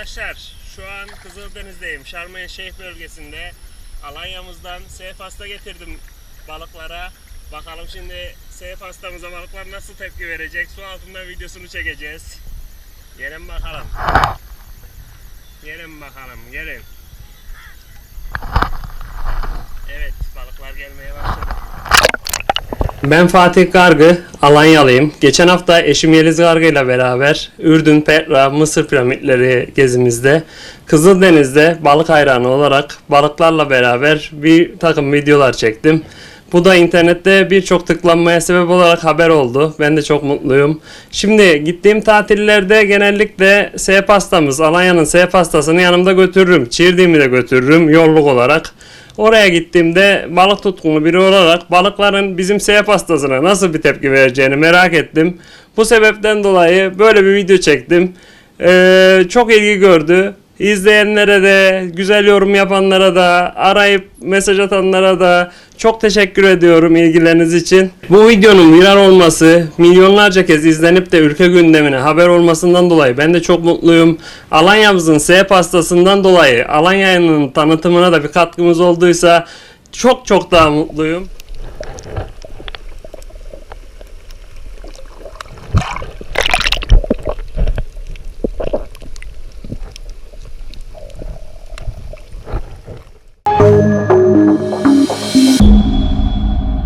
arkadaşlar. Şu an Kızıldeniz'deyim. Şarmen Şeyh bölgesinde. Alanya'mızdan Seyfas'ta getirdim balıklara. Bakalım şimdi Seyfas'tamıza balıklar nasıl tepki verecek? Su altında videosunu çekeceğiz. Gelin bakalım. Gelin bakalım, gelin. Evet, balıklar gelmeye başladı. Ben Fatih Gargı, Alanyalıyım. Geçen hafta eşim Yeliz Gargı ile beraber Ürdün, Petra, Mısır piramitleri gezimizde Kızıldeniz'de balık hayranı olarak balıklarla beraber bir takım videolar çektim. Bu da internette birçok tıklanmaya sebep olarak haber oldu. Ben de çok mutluyum. Şimdi gittiğim tatillerde genellikle S pastamız, Alanya'nın S pastasını yanımda götürürüm. Çirdiğimi de götürürüm yolluk olarak. Oraya gittiğimde balık tutkunu biri olarak balıkların bizim seyir pastasına nasıl bir tepki vereceğini merak ettim. Bu sebepten dolayı böyle bir video çektim. Ee, çok ilgi gördü. İzleyenlere de, güzel yorum yapanlara da, arayıp mesaj atanlara da çok teşekkür ediyorum ilgileriniz için. Bu videonun viral olması, milyonlarca kez izlenip de ülke gündemine haber olmasından dolayı ben de çok mutluyum. Alanya'mızın S pastasından dolayı Alanya'nın tanıtımına da bir katkımız olduysa çok çok daha mutluyum.